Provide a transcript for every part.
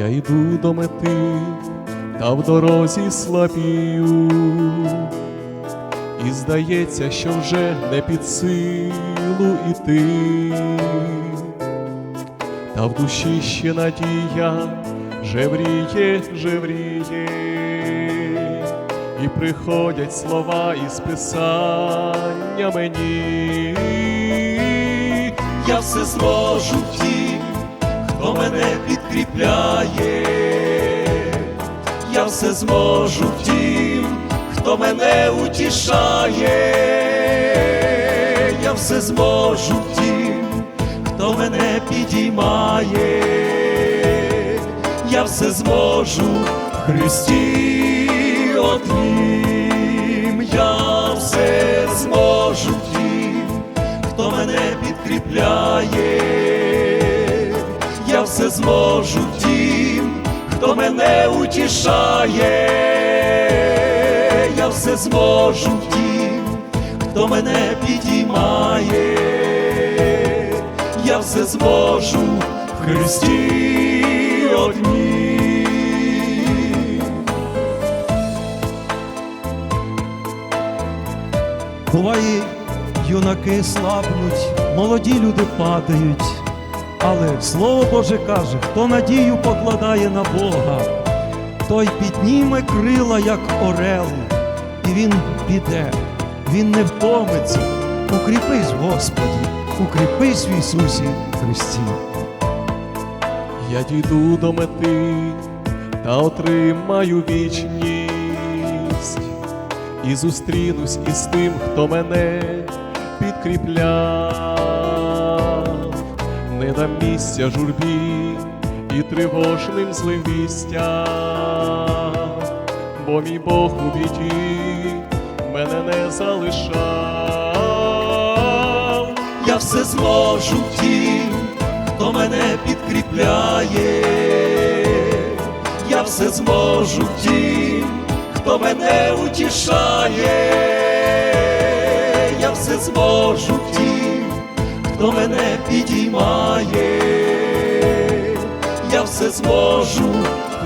Я йду до мети, та в дорозі слабію, і здається, що вже не під силу іти, та в душі ще надія жевріє, жевріє, і приходять слова із писання мені. Я все зможу в тім, хто мене підкріпляє, я все зможу в тім, хто мене утішає, я все зможу в тім, хто мене підіймає, я все зможу Христі однім, я все зможу в тім, хто мене підкріпляє, все зможу тім, хто мене утішає, я все зможу тім, хто мене підіймає, я все зможу в Христі однім. Буває, юнаки слабнуть, молоді люди падають. Але Слово Боже каже, хто надію покладає на Бога, той підніме крила, як орел, і він піде, він не втомиться. Укріпись, Господі, укріпись в Ісусі Христі. Я дійду до мети та отримаю вічність, і зустрінусь із тим, хто мене підкріпляв, не дам місця журбі і тривожним злим вістям, бо мій Бог у біді мене не залишав. Я все зможу тім, хто мене підкріпляє, я все зможу тім, хто мене утішає, я все зможу тім, хто мене підіймає, я все зможу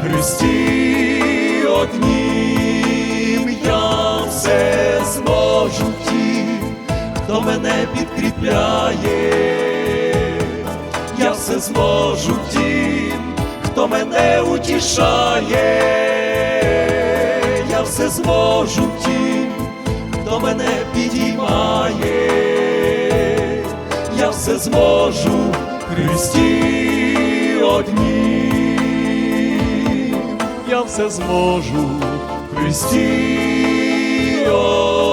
Христі однім, я все зможу в тім, хто мене підкріпляє, я все зможу тім, хто мене утішає, я все зможу тім, хто мене підіймає, все зможу Христі одні, я все зможу Христі однім.